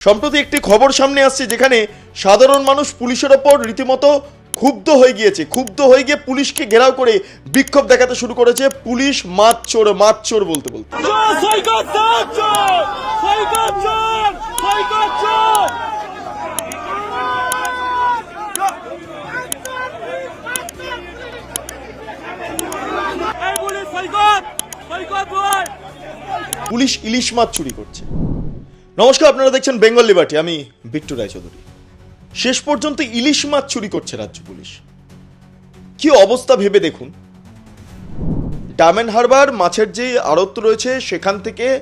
সম্প্রতি একটি খবর সামনে আসছে যেখানে সাধারণ মানুষ পুলিশের ওপর রীতিমতো ক্ষুব্ধ হয়ে গিয়েছে। ক্ষুব্ধ হয়ে গিয়ে পুলিশকে ঘেরাও করে বিক্ষোভ দেখাতে শুরু করেছে পুলিশ মাছ চোর মাছ চোর বলতে বলতে পুলিশ ইলিশ মাছ চুরি করছে। নমস্কার, আপনারা দেখছেন বেঙ্গল লিবার্টি। আমি বিট্টু রায়চৌধুরী। শেষ পর্যন্ত ইলিশ মাছ চুরি করছে রাজ্য পুলিশ। কি অবস্থা ভেবে দেখুন। ডায়মন্ড হারবার, মাছের যে আড়ত রয়েছে, সেখান থেকে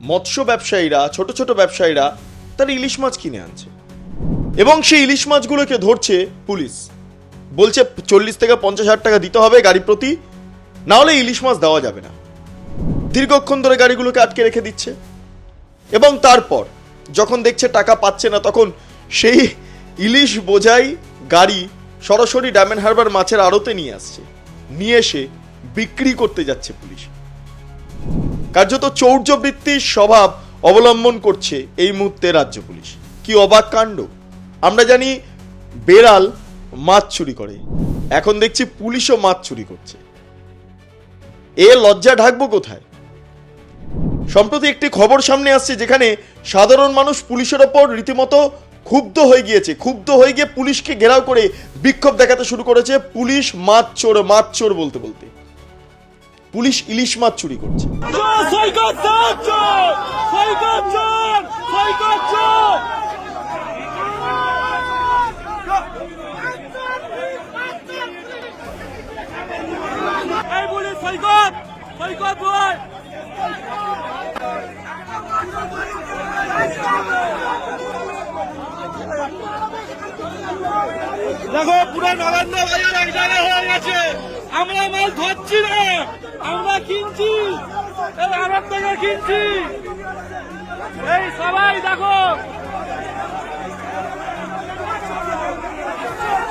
মৎস্য ব্যবসায়ীরা, ছোট ছোট ব্যবসায়ীরা তারা ইলিশ মাছ কিনে আনছে। এবং সেই ইলিশ মাছগুলোকে ধরছে পুলিশ। বলছে, চল্লিশ থেকে পঞ্চাশ হাজার টাকা দিতে হবে গাড়ি প্রতি, না হলে ইলিশ মাছ দেওয়া যাবে না। দীর্ঘক্ষণ ধরে গাড়িগুলোকে আটকে রেখে দিচ্ছে। এবং তারপর যখন দেখছে টাকা পাচ্ছে না, তখন সেই ইলিশ বোঝাই গাড়ি সরাসরি ডায়মন্ড হারবার মাছের আড়তে নিয়ে আসছে। নিয়ে এসে বিক্রি করতে যাচ্ছে পুলিশ। কার্যত চৌর্যবৃত্তির স্বভাব অবলম্বন করছে এই মুহূর্তে রাজ্য পুলিশ। কি অবাক কাণ্ড। আমরা জানি বেড়াল মাছ চুরি করে। এখন দেখছি পুলিশও মাছ চুরি করছে। এ লজ্জা ঢাকবো কোথায়? সম্প্রতি একটি খবর সামনে আসছে যেখানে সাধারণ মানুষ পুলিশের ওপর রীতিমতো ক্ষুব্ধ হয়ে গিয়েছে। ক্ষুব্ধ হয়ে গিয়ে পুলিশকে ঘেরাও করে বিক্ষোভ দেখাতে শুরু করেছে পুলিশ মাছ চোর মাছ চোর বলতে বলতে। পুলিশ ইলিশ মাছ চুরি করছে। সৈকত সৈকত দেখো, পুরো নবান্ন বাজার এক জায়গায় হয়ে গেছে। আমরা মাল ধরছি না, আমরা কিনছি। থেকে কিনছি। এই সবাই দেখো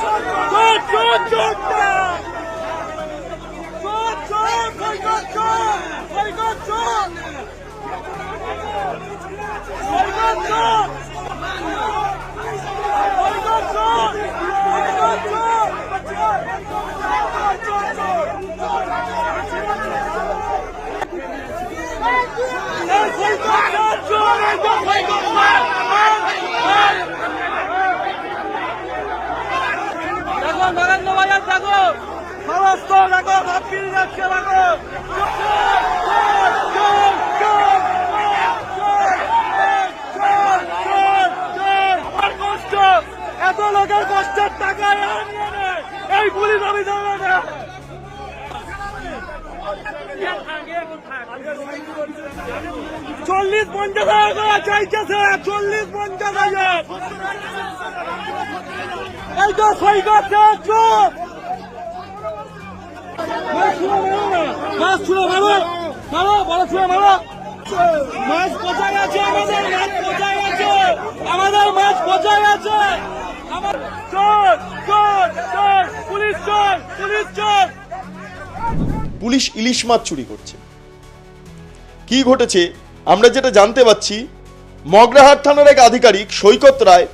চোর চোর সৈকত চোর সৈকত চোর সৈকত চোর সৈকত চোর সৈকত চোর এই সৈকত চোর চোর একদম সৈকত চোর দেখো দেখো সমস্ত যাচ্ছে দেখো আমার কষ্ট এত লোকের কষ্টের টাকা। এই পুলিশ অফিসার চল্লিশ পঞ্চাশ হাজার টাকা চাইতেছে, চল্লিশ পঞ্চাশ হাজার। এই তো সৈকত চোখ মাছ ছুড়ে মারো মারো। বড় ছুড়ে মারো। মাছ কোথায় আছে? আমাদের মাছ কোথায় আছে? আমাদের মাছ কোথায় আছে? পুলিশ পুলিশ ইলিশ মাছ চুরি করছে। কি ঘটেছে? আমরা যেটা জানতে পাচ্ছি, মগরাহাট থানার এক আধিকারিক সৈকত রায়,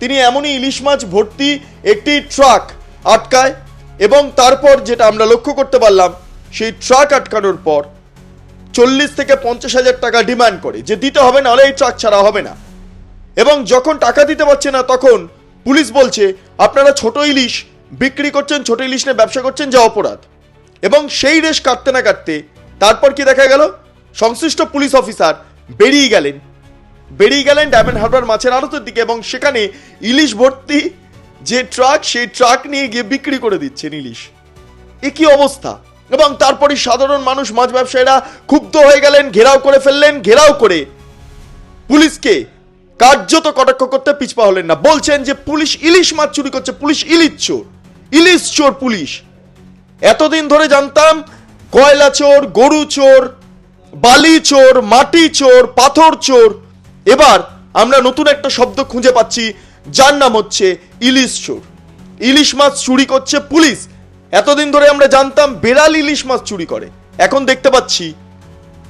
তিনি এমনই ইলিশ মাছ ভর্তি একটি ট্রাক আটকায় এবং তারপর যেটা আমরা লক্ষ্য করতে পারলাম, সেই ট্রাক আটকানোর পর চল্লিশ থেকে পঞ্চাশ হাজার টাকা ডিমান্ড করে। যে দিতে হবে না হলে এই ট্রাক ছাড়া হবে না। এবং যখন টাকা দিতে পারছে না, তখন পুলিশ বলছে, আপনারা ছোট ইলিশ বিক্রি করছেন, ছোট ইলিশ নিয়ে ব্যবসা করছেন, যা অপরাধ। এবং সেই রেশ কাটতে না কাটতে তারপর কি দেখা গেল? সংশ্লিষ্ট পুলিশ অফিসার বেরিয়ে গেলেন। বেরিয়ে গেলেন ডায়মন্ড হারবার মাছের আড়তের দিকে এবং সেখানে ইলিশ ভর্তি যে ট্রাক সেই ট্রাক নিয়ে গিয়ে বিক্রি করে দিচ্ছেন ইলিশ এ কি অবস্থা? এবং তারপরে সাধারণ মানুষ, মাছ ব্যবসায়ীরা ক্ষুব্ধ হয়ে গেলেন, ঘেরাও করে ফেললেন, ঘেরাও করে পুলিশকে কার্যত কটাক্ষ করতে পিছপা হলেন না। বলছেন যে পুলিশ ইলিশ মাছ চুরি করছে, পুলিশ ইলিশ চোর ইলিশ চোর পুলিশ। এতদিন ধরে জানতাম, কয়লা চোর, গরু চোর, বালি চোর, মাটি চোর, পাথর চোর। এবার আমরা নতুন একটা শব্দ খুঁজে পাচ্ছি যার নাম হচ্ছে ইলিশ চোর। ইলিশ মাছ চুরি করছে পুলিশ। এতদিন ধরে আমরা জানতাম বেড়াল ইলিশ মাছ চুরি করে। এখন দেখতে পাচ্ছি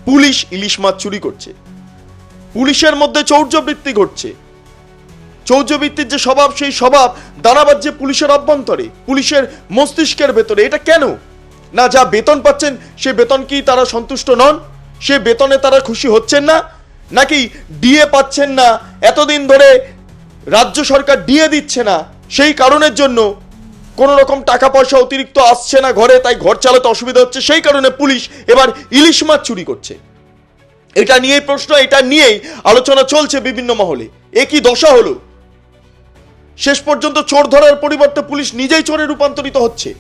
পুলিশ ইলিশ মাছ চুরি করছে। পুলিশের মধ্যে চৌর্যবৃত্তি ঘটছে। চৌর্যবৃত্তির যে স্বভাব, সেই স্বভাব দাঁড়াবার যে পুলিশের অভ্যন্তরে, পুলিশের মস্তিষ্কের ভেতরে, এটা কেন? না, যা বেতন পাচ্ছেন, সে বেতন কি তারা সন্তুষ্ট নন? সে বেতনে তারা খুশি হচ্ছেন না? নাকি ডিএ পাচ্ছেন না? এতদিন ধরে রাজ্য সরকার দিয়ে দিচ্ছে না। সেই কারণের জন্য কোনো রকম টাকা পয়সা অতিরিক্ত আসছে না ঘরে, তাই ঘর চালাতে অসুবিধা হচ্ছে। সেই কারণে পুলিশ এবার ইলিশ মাছ চুরি করছে। এটা নিয়েই প্রশ্ন, এটা নিয়েই আলোচনা চলছে বিভিন্ন মহলে। এ কি দশা হলো? শেষ পর্যন্ত চোর ধরার পরিবর্তে পুলিশ নিজেই চোরে রূপান্তরিত হচ্ছে।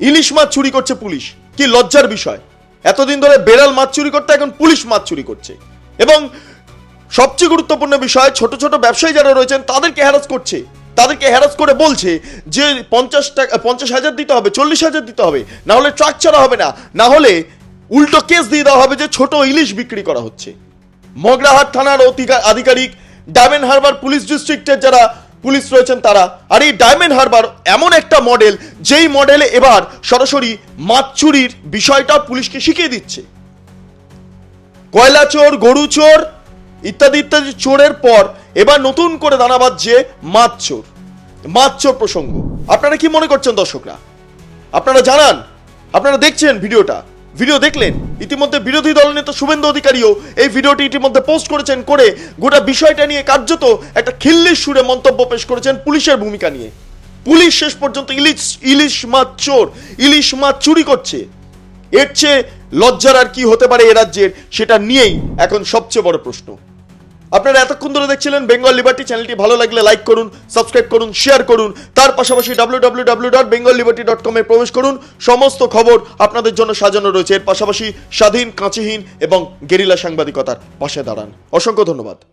ইলিশ মাছ চুরি করছে পুলিশ। কি লজ্জার বিষয়। এতদিন ধরে বেড়াল মাছ চুরি করতে এখন পুলিশ মাছ চুরি করছে। এবং সবচেয়ে গুরুত্বপূর্ণ বিষয়, ছোট ছোট ব্যবসায়ী যারা রয়েছেন, তাদেরকে হ্যারাস করছে। তাদেরকে হ্যারাস করে বলছে যে পঞ্চাশ টাকা, পঞ্চাশ হাজার দিতে হবে, চল্লিশ হাজার দিতে হবে, না হলে ট্রাক ছাড়া হবে না না হলে উল্টো কেস দিয়ে দেওয়া হবে যে ছোট ইলিশ বিক্রি করা হচ্ছে। মগরাহাট থানার আধিকারিক ডায়মন্ড হারবার পুলিশ ডিস্ট্রিক্টের যারা পুলিশ রয়েছেন তারা, আর এই ডায়মন্ড হারবার এমন একটা মডেল যেই মডেলে এবার সরাসরি মাছ চুরির বিষয়টা পুলিশকে শিখিয়ে দিচ্ছে। কয়লা চোর, গরু চোর ইত্যাদি ইত্যাদি চোরের পর এবার নতুন করে দানা বাজছে মাছ চোর মাছ চোর প্রসঙ্গ। আপনারা কি মনে করছেন দর্শকরা? আপনারা জানান, আপনারা দেখছেন ভিডিওটা। ভিডিও দেখলেন, ইতিমধ্যে বিরোধী দল দলনেতা শুভেন্দু অধিকারীও এই ভিডিওটি ইতিমধ্যে পোস্ট করেছেন করে গোটা বিষয়টা নিয়ে কার্যত একটা খিল্লির সুরে মন্তব্য পেশ করেছেন পুলিশের ভূমিকা নিয়ে। পুলিশ শেষ পর্যন্ত ইলিশ ইলিশ মাছ চোর, ইলিশ মাছ চুরি করছে। এর চেয়ে লজ্জার আর কি হতে পারে এ রাজ্যের, সেটা নিয়েই এখন সবচেয়ে বড় প্রশ্ন। আপনারা এতক্ষণ ধরে দেখছিলেন বেঙ্গল লিবার্টি চ্যানেলটি ভালো লাগলে লাইক করুন সাবস্ক্রাইব করুন শেয়ার করুন। তার পাশাপাশি W W dot Bengal dot প্রবেশ করুন। সমস্ত খবর আপনাদের জন্য সাজানো রয়েছে। এর পাশাপাশি স্বাধীন, কাঁচিহীন এবং গেরিলা সাংবাদিকতার পাশে দাঁড়ান। অসংখ্য ধন্যবাদ।